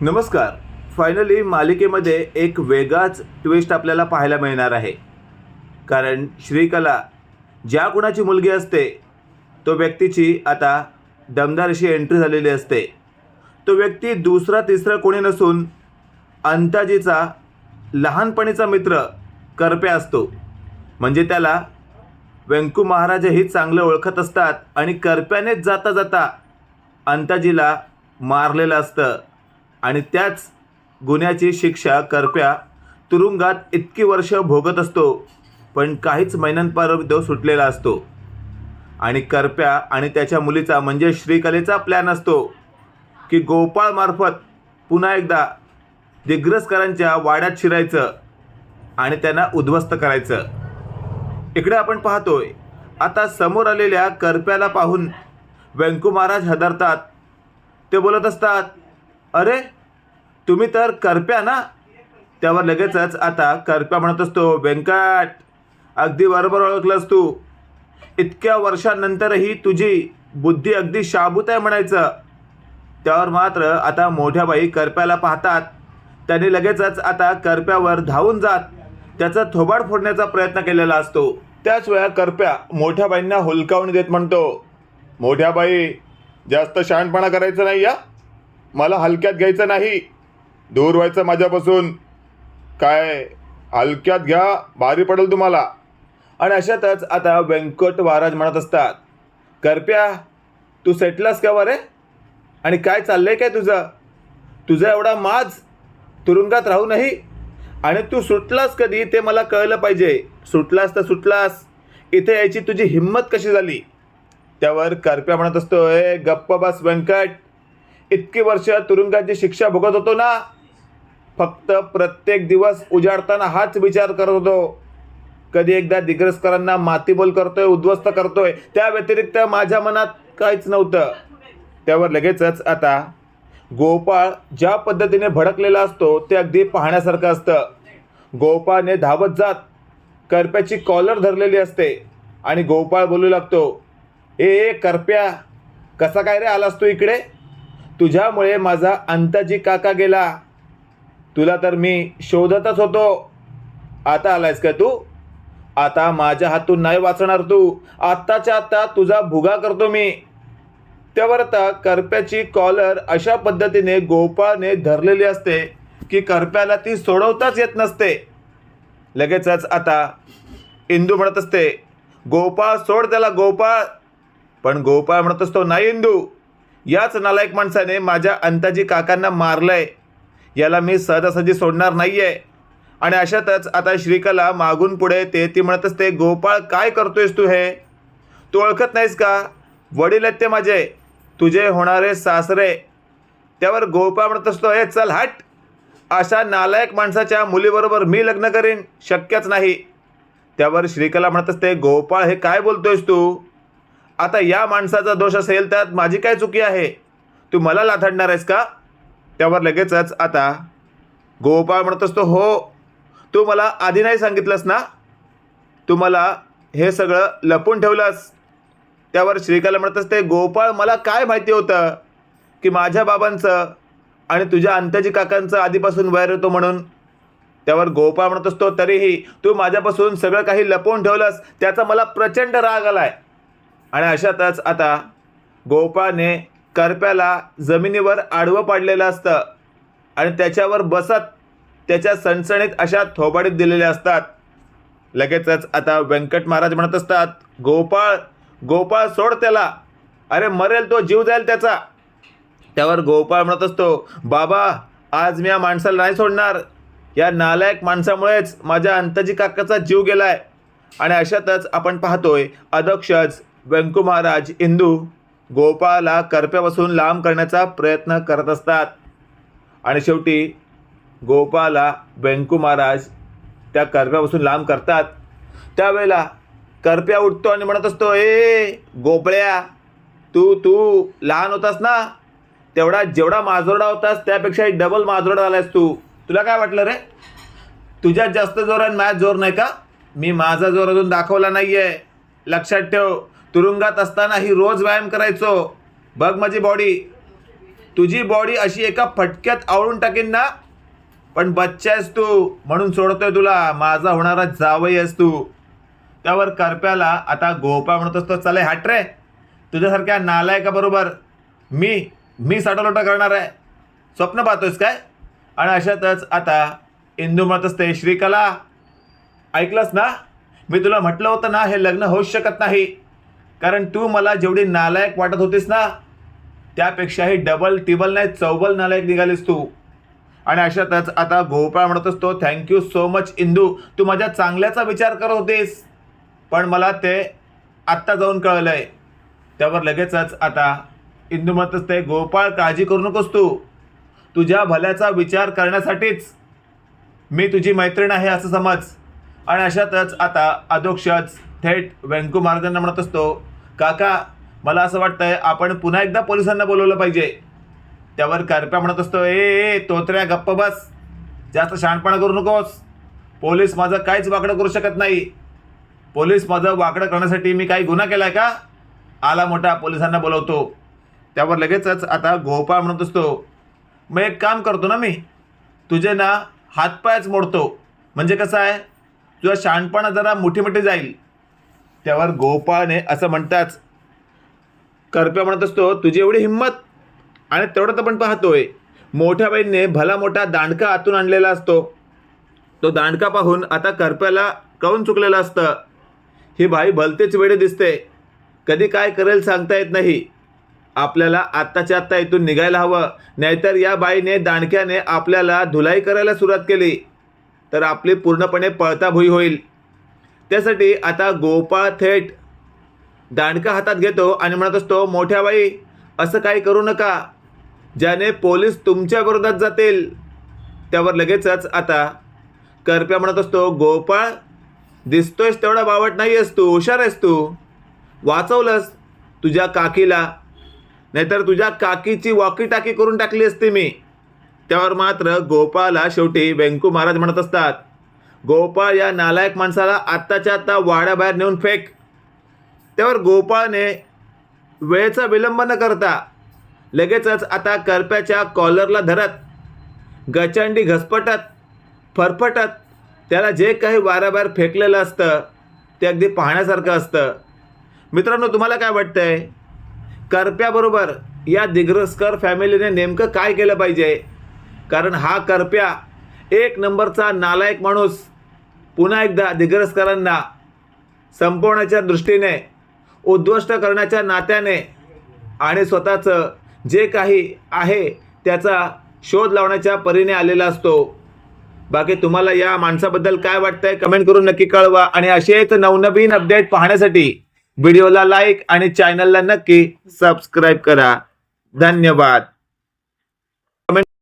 नमस्कार. फायनली मालिकेमध्ये एक वेगळाच ट्विस्ट आपल्याला पाहायला मिळणार आहे. कारण श्रीकला ज्या कुणाची मुलगी असते तो व्यक्तीची आता दमदार अशी एंट्री झालेली असते. तो व्यक्ती दुसरा तिसरा कोणी नसून अंताजीचा लहानपणीचा मित्र करप्या असतो. म्हणजे त्याला व्यंकू महाराजही चांगलं ओळखत असतात आणि करप्यानेच जाता जाता अंताजीला मारलेलं असतं. आणि त्याच गुन्ह्याची शिक्षा करप्या तुरुंगात इतकी वर्ष भोगत असतो पण काहीच महिन्यांपर्यंत तो सुटलेला असतो. आणि करप्या आणि त्याच्या मुलीचा म्हणजे श्रीकलेचा प्लॅन असतो की गोपाळमार्फत पुन्हा एकदा दिग्रसकरांच्या वाड्यात शिरायचं आणि त्यांना उद्ध्वस्त करायचं. इकडे आपण पाहतोय आता समोर आलेल्या करप्याला पाहून व्यंकू महाराज हदरतात. ते बोलत असतात अरे तुम्ही तर करप्या ना? त्यावर लगेचच आता करप्या म्हणत असतो व्यंकट अगदी बरोबर ओळखलंस तू. इतक्या वर्षानंतरही तुझी बुद्धी अगदी शाबूत आहे म्हणायचं. त्यावर मात्र आता मोठ्या बाई करप्याला पाहतात. त्यांनी लगेचच आता करप्यावर धावून जात त्याचा थोबाड फोडण्याचा प्रयत्न केलेला असतो. त्याच वेळा करप्या मोठ्या बाईंना हुलकावून देत म्हणतो मोठ्या बाई जास्त शहाणपणा करायचं नाही या. मला हलक्यात घ्यायचं नाही. दूर व्हायचं माझ्यापासून. काय? हलक्यात घ्या भारी पडेल तुम्हाला. आणि अशातच आता व्यंकट महाराज म्हणत असतात करप्या तू सेटलास का रे? आणि काय चाललंय काय तुझं? तुझा एवढा माज तुरुंगात राहू नाही. आणि तू सुटलास कधी ते मला कळलं पाहिजे. सुटलास तर सुटलास. इथे यायची तुझी हिंमत कशी झाली? त्यावर करप्या म्हणत असतो ए गप्प बस व्यंकट. इतकी वर्ष तुरुंगाची शिक्षा भोगत होतो ना. फक्त प्रत्येक दिवस उजाडताना हाच विचार करत होतो. कधी एकदा दिग्रसकरांना मातीबोल करतोय उद्ध्वस्त करतोय त्या व्यतिरिक्त माझ्या मनात काहीच नव्हतं. त्यावर लगेचच आता गोपाळ ज्या पद्धतीने भडकलेला असतो ते अगदी पाहण्यासारखं असतं. गोपाळने धावत जात करप्याची कॉलर धरलेली असते आणि गोपाळ बोलू लागतो ए ए करप्या कसा काय रे आलास तू इकडे? तुझ्यामुळे माझा अंताजी काका गेला. तुला तर मी शोधतच होतो. आता आलायस का तू? आता माझ्या हातून नाही वाचणार तू. आत्ताच्या आत्ता तुझा भुगा करतो मी. त्यावर आता करप्याची कॉलर अशा पद्धतीने गोपाळने धरलेली असते की करप्याला ती सोडवताच येत नसते. लगेचच आता इंदू म्हणत असते गोपाळ सोड त्याला गोपाळ. पण गोपाळ म्हणत असतो नाही इंदू याच नालायक माणसाने माझ्या अंताजी काकांना मारलंय. याला मी सहजासहजी सोडणार नाही आहे आणि अशातच आता श्रीकला मागून पुढे ते ती म्हणत असते गोपाळ काय करतोयस तू हे? तू ओळखत नाहीस का? वडील आहेत ते माझे. तुझे होणारे सासरे. त्यावर गोपाळ म्हणत असतो हे चल हट. अशा नालायक माणसाच्या मुलीबरोबर मी लग्न करीन. शक्यच नाही. त्यावर श्रीकला म्हणत असते गोपाळ हे काय बोलतोयस तू? आता या माणसाचा दोष असेल त्यात माझी काय चुकी आहे? तू मला लाथडणार आहेस का? त्यावर लगेचच आता गोपाळ म्हणत असतो हो तू मला आधी नाही सांगितलंस ना? तू मला हे सगळं लपून ठेवलंस. त्यावर श्रीकाला म्हणत असते गोपाळ मला काय माहिती होतं की माझ्या बाबांचं आणि तुझ्या अंत्याजी काकांचं आधीपासून वैर होतो म्हणून? त्यावर गोपाळ म्हणत असतो तरीही तू माझ्यापासून सगळं काही लपवून ठेवलंस त्याचा मला प्रचंड राग आला आहे आणि अशातच आता गोपाळने करप्याला जमिनीवर आडवं पाडलेलं असतं आणि त्याच्यावर बसत त्याच्या सणसणीत अशा थोबाडीत दिलेल्या असतात. लगेचच आता व्यंकट महाराज म्हणत असतात गोपाळ गोपाळ सोड त्याला. अरे मरेल तो जीव जाईल त्याचा. त्यावर गोपाळ म्हणत असतो बाबा आज मी या माणसाला नाही सोडणार. या नालायक माणसामुळेच माझ्या अंताजी काकाचा जीव गेलाय. आणि अशातच आपण पाहतोय अध्यक्षच व्यंकू महाराज इंदू गोपाळला करप्यापासून लांब करण्याचा प्रयत्न करत असतात. आणि शेवटी गोपाळला व्यंकू महाराज त्या करप्यापासून लांब करतात. त्यावेळेला करप्या उठतो आणि म्हणत असतो ए गोपळ्या तू तू लहान होतास ना? तेवढा जेवढा माजोरडा होतास त्यापेक्षा डबल माजोरडा झालायस तू. तुला काय वाटलं रे? तुझ्यात जास्त जोर आणि माझ्यात जोर नाही का? मी माझा जोर अजून दाखवला नाही आहे लक्षात ठेव. तुरुंगात असतानाही रोज व्यायाम करायचो. बघ माझी बॉडी तुझी बॉडी अशी एका फटक्यात आवळून टाकेन ना. पण बच्चा आहेस तू म्हणून सोडतोय तुला. माझा होणारा जावई आहेस तू. त्यावर करप्याला आता गोपा म्हणत असतो चले हाट रे. तुझ्यासारख्या नालायकाबरोबर मी मी साठालोटा करणार आहे. स्वप्न पाहतोयस काय? आणि अशातच आता इंदू म्हणत असते श्रीकला ऐकलंस ना? मी तुला म्हटलं होतं ना हे लग्न होऊ शकत नाही. कारण तू मला जेवढी नालायक वाटत होतीस ना त्यापेक्षाही डबल टिबल नाही चौबल नालायक निघालीस तू. आणि अशातच आता गोपाळ म्हणत असतो thank you so much Indu. तू माझ्या चांगल्याचा विचार करत होतीस. पण मला ते आत्ता जाऊन कळलं आहे त्यावर लगेचच आता इंदू म्हणत असते गोपाळ काळजी करू नकोस तू. तुझ्या भल्याचा विचार करण्यासाठीच मी तुझी मैत्रीण आहे असं समज. आणि अशातच आता अधोक्षच थेट व्यंकू महाराजांना म्हणत असतो काका मला असं वाटतंय आपण पुन्हा एकदा पोलिसांना बोलवलं पाहिजे. त्यावर कारप्या म्हणत असतो ए ए तोत्र्या गप्प बस. जास्त शहाणपणा करू नकोस. पोलीस माझं काहीच वाकडं करू शकत नाही. पोलीस माझं वाकडं करण्यासाठी मी काही गुन्हा केला आहे का? आला मोठा पोलिसांना बोलवतो. त्यावर लगेचच आता गोपाळ म्हणत असतो मग एक काम करतो ना मी. तुझे ना हातपायच मोडतो. म्हणजे कसं आहे? तुझा शहाणपणा जरा मोठी मोठी जाईल. त्यावर गोपाळने असं म्हणताच करप्या म्हणत असतो तुझी एवढी हिंमत? आणि तेवढं तर पण पाहतोय. मोठ्या बाईंने भला मोठा दांडका आतून आणलेला असतो. तो दांडका पाहून आता करप्याला कळून चुकलेलं असतं? ही बाई भलतेच वेळे दिसते. कधी काय करेल सांगता येत नाही. आपल्याला आत्ताच्या आत्ता इथून निघायला हवं. नाहीतर या बाईने दांडक्याने आपल्याला धुलाई करायला सुरुवात केली. तर आपली पूर्णपणे पळताभुई होईल. त्यासाठी आता गोपाळ थेट दांडका हातात घेतो आणि म्हणत असतो मोठ्या बाई असं काही करू नका. ज्याने पोलीस तुमच्या विरोधात जातील त्यावर लगेचच आता करप्या म्हणत असतो गोपाळ दिसतोयस तेवढा बावट नाही आहेस तू हुशार आहेस तू. वाचवलंस तुझ्या काकीला. नाहीतर तुझ्या काकीची वॉकी टाकी करून टाकली असती मी. त्यावर मात्र गोपाळला शेवटी व्यंकू महाराज म्हणत असतात गोपाळ या नालायक माणसाला आत्ताच्या आत्ता वाड्याबाहेर नेऊन फेक. त्यावर गोपाळने वेळेचा विलंब न करता लगेचच आता करप्याच्या कॉलरला धरत गचांडी घसपटत फरफटत त्याला जे काही वाऱ्याबाहेर फेकलेलं असतं ते अगदी पाहण्यासारखं असतं. मित्रांनो तुम्हाला काय वाटतंय? करप्याबरोबर या दिग्रस्कर फॅमिलीने नेमकं काय केलं पाहिजे? कारण हा करप्या एक नंबरचा नालायक माणूस पुन्हा एकदा दिग्रसकरांना संपवण्याच्या दृष्टीने उद्ध्वस्त करण्याच्या नात्याने आणि स्वतःचं जे काही आहे त्याचा शोध लावण्याच्या परीने आलेला असतो. बाकी तुम्हाला या माणसाबद्दल काय वाटतंय कमेंट करून नक्की कळवा आणि असेच नवनवीन अपडेट पाहण्यासाठी व्हिडिओला लाईक आणि चॅनलला नक्की सबस्क्राईब करा. धन्यवाद.